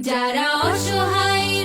যারা অসহায়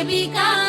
সেবিকা